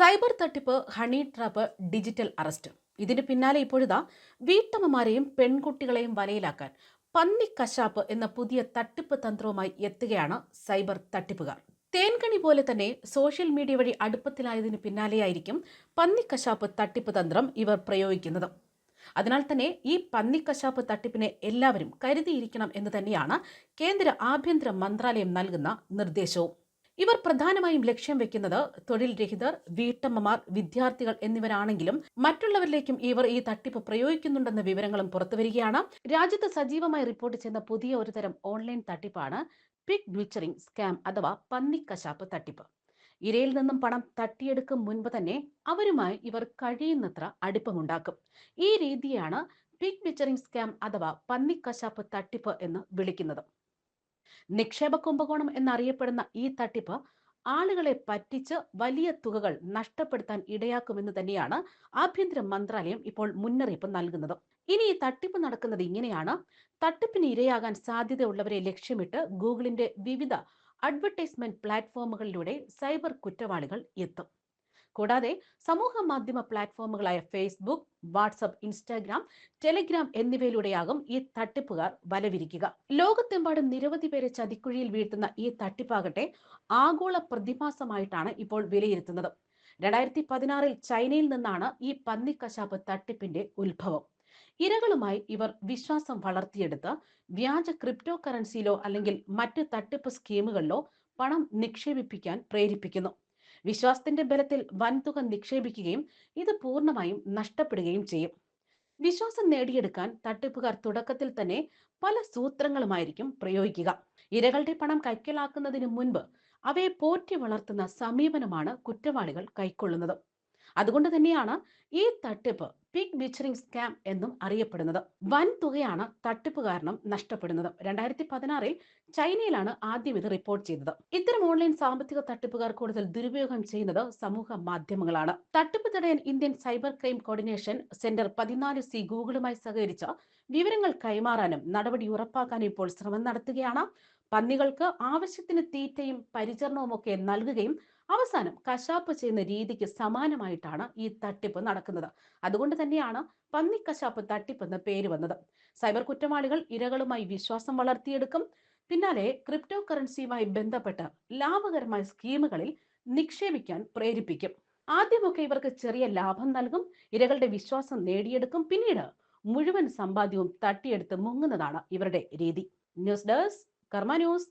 Cyber തട്ടിപ്പ് honey trap digital arrest. ഇതിന് പിന്നാലെ ഇപ്പോഴിതാ വീട്ടമ്മമാരെയും പെൺകുട്ടികളെയും വലയിലാക്കാൻ പന്നി കശാപ്പ് എന്ന പുതിയ തട്ടിപ്പ് തന്ത്രവുമായി എത്തുകയാണ് സൈബർ തട്ടിപ്പുകാർ. തേൻകണി പോലെ തന്നെ സോഷ്യൽ മീഡിയ വഴി അടുപ്പത്തിലായതിനു പിന്നാലെയായിരിക്കും പന്നിക്കശാപ്പ് തട്ടിപ്പ് തന്ത്രം ഇവർ പ്രയോഗിക്കുന്നത്. അതിനാൽ തന്നെ ഈ പന്നിക്കശാപ്പ് തട്ടിപ്പിനെ എല്ലാവരും കരുതിയിരിക്കണം എന്ന് തന്നെയാണ് കേന്ദ്ര ആഭ്യന്തര മന്ത്രാലയം നൽകുന്ന നിർദ്ദേശവും. ഇവർ പ്രധാനമായും ലക്ഷ്യം വെക്കുന്നത് തൊഴിൽ രഹിതർ വീട്ടമ്മമാർ വിദ്യാർത്ഥികൾ എന്നിവരാണെങ്കിലും മറ്റുള്ളവരിലേക്കും ഇവർ ഈ തട്ടിപ്പ് പ്രയോഗിക്കുന്നുണ്ടെന്ന വിവരങ്ങളും പുറത്തുവരികയാണ്. രാജ്യത്ത് സജീവമായി റിപ്പോർട്ട് ചെയ്യുന്ന പുതിയ ഒരു തരം ഓൺലൈൻ തട്ടിപ്പാണ് പിക് ബ്ലിച്ചറിംഗ് സ്കാം അഥവാ പന്നിക്കശാപ്പ് തട്ടിപ്പ്. ഇരയിൽ നിന്നും പണം തട്ടിയെടുക്കും മുൻപ് തന്നെ അവരുമായി ഇവർ കഴിയുന്നത്ര അടുപ്പമുണ്ടാക്കും. ഈ രീതിയാണ് പിക് ബിച്ചറിംഗ് സ്കാം അഥവാ പന്നിക്കശാപ്പ് തട്ടിപ്പ് എന്ന് വിളിക്കുന്നത്. നിക്ഷേപ കുംഭകോണം എന്നറിയപ്പെടുന്ന ഈ തട്ടിപ്പ് ആളുകളെ പറ്റിച്ച് വലിയ തുകകൾ നഷ്ടപ്പെടുത്താൻ ഇടയാക്കുമെന്ന് തന്നെയാണ് ആഭ്യന്തര മന്ത്രാലയം ഇപ്പോൾ മുന്നറിയിപ്പ് നൽകുന്നത്. ഇനി ഈ തട്ടിപ്പ് നടക്കുന്നത് ഇങ്ങനെയാണ്. തട്ടിപ്പിന് ഇരയാകാൻ സാധ്യതയുള്ളവരെ ലക്ഷ്യമിട്ട് ഗൂഗിളിന്റെ വിവിധ അഡ്വർടൈസ്മെന്റ് പ്ലാറ്റ്ഫോമുകളിലൂടെ സൈബർ കുറ്റവാളികൾ എത്തും. കൂടാതെ സമൂഹ മാധ്യമ പ്ലാറ്റ്ഫോമുകളായ ഫേസ്ബുക്ക് വാട്സപ്പ് ഇൻസ്റ്റാഗ്രാം ടെലിഗ്രാം എന്നിവയിലൂടെയാകും ഈ തട്ടിപ്പുകാർ വലവിരിക്കുക. ലോകത്തെമ്പാടും നിരവധി പേരെ ചതിക്കുഴിയിൽ വീഴ്ത്തുന്ന ഈ തട്ടിപ്പാകട്ടെ ആഗോള പ്രതിഭാസമായിട്ടാണ് ഇപ്പോൾ വിലയിരുത്തുന്നത്. രണ്ടായിരത്തി പതിനാറിൽ ചൈനയിൽ നിന്നാണ് ഈ പന്നിക്കശാപ്പ് തട്ടിപ്പിന്റെ ഉത്ഭവം. ഇരകളുമായി ഇവർ വിശ്വാസം വളർത്തിയെടുത്ത് വ്യാജ ക്രിപ്റ്റോ കറൻസിയിലോ അല്ലെങ്കിൽ മറ്റ് തട്ടിപ്പ് സ്കീമുകളിലോ പണം നിക്ഷേപിപ്പിക്കാൻ പ്രേരിപ്പിക്കുന്നു. വിശ്വാസത്തിന്റെ ബലത്തിൽ വൻതുക നിക്ഷേപിക്കുകയും ഇത് പൂർണമായും നഷ്ടപ്പെടുകയും ചെയ്യും. വിശ്വാസം നേടിയെടുക്കാൻ തട്ടിപ്പുകാർ തുടക്കത്തിൽ തന്നെ പല സൂത്രങ്ങളുമായിരിക്കും പ്രയോഗിക്കുക. ഇരകളുടെ പണം കൈക്കലാക്കുന്നതിന് മുൻപ് അവയെ പോറ്റി വളർത്തുന്ന സമീപനമാണ് കുറ്റവാളികൾ കൈക്കൊള്ളുന്നത്. അതുകൊണ്ട് തന്നെയാണ് ഈ തട്ടിപ്പ് പിക് ബിച്ചറിംഗ് സ്കാം എന്നും അറിയപ്പെടുന്നത്. വൻ തുകയാണ് തട്ടിപ്പ് കാരണം നഷ്ടപ്പെടുന്നത്. രണ്ടായിരത്തി പതിനാറിൽ ചൈനയിലാണ് ആദ്യം ഇത് റിപ്പോർട്ട് ചെയ്തത്. ഇത്തരം ഓൺലൈൻ സാമ്പത്തിക തട്ടിപ്പുകാർ കൂടുതൽ ദുരുപയോഗം ചെയ്യുന്നത് സമൂഹ മാധ്യമങ്ങളാണ്. തട്ടിപ്പ് തടയാൻ Indian cyber crime coordination centre പതിനാല് സി ഗൂഗിളുമായി സഹകരിച്ച് വിവരങ്ങൾ കൈമാറാനും നടപടി ഉറപ്പാക്കാനും ഇപ്പോൾ ശ്രമം നടത്തുകയാണ്. പന്നികൾക്ക് ആവശ്യത്തിന് തീറ്റയും പരിചരണവും ഒക്കെ നൽകുകയും അവസാനം കശാപ്പ് ചെയ്യുന്ന രീതിക്ക് സമാനമായിട്ടാണ് ഈ തട്ടിപ്പ് നടക്കുന്നത്. അതുകൊണ്ട് തന്നെയാണ് പന്നി കശാപ്പ് തട്ടിപ്പ് എന്ന പേര് വന്നത്. സൈബർ കുറ്റവാളികൾ ഇരകളുമായി വിശ്വാസം വളർത്തിയെടുക്കും. പിന്നാലെ ക്രിപ്റ്റോ കറൻസിയുമായി ബന്ധപ്പെട്ട് ലാഭകരമായ സ്കീമുകളിൽ നിക്ഷേപിക്കാൻ പ്രേരിപ്പിക്കും. ആദ്യമൊക്കെ ഇവർക്ക് ചെറിയ ലാഭം നൽകും ഇരകളുടെ വിശ്വാസം നേടിയെടുക്കും. പിന്നീട് മുഴുവൻ സമ്പാദ്യവും തട്ടിയെടുത്ത് മുങ്ങുന്നതാണ് ഇവരുടെ രീതി. ന്യൂസ് ഡെസ്ക് കർമ്മ ന്യൂസ്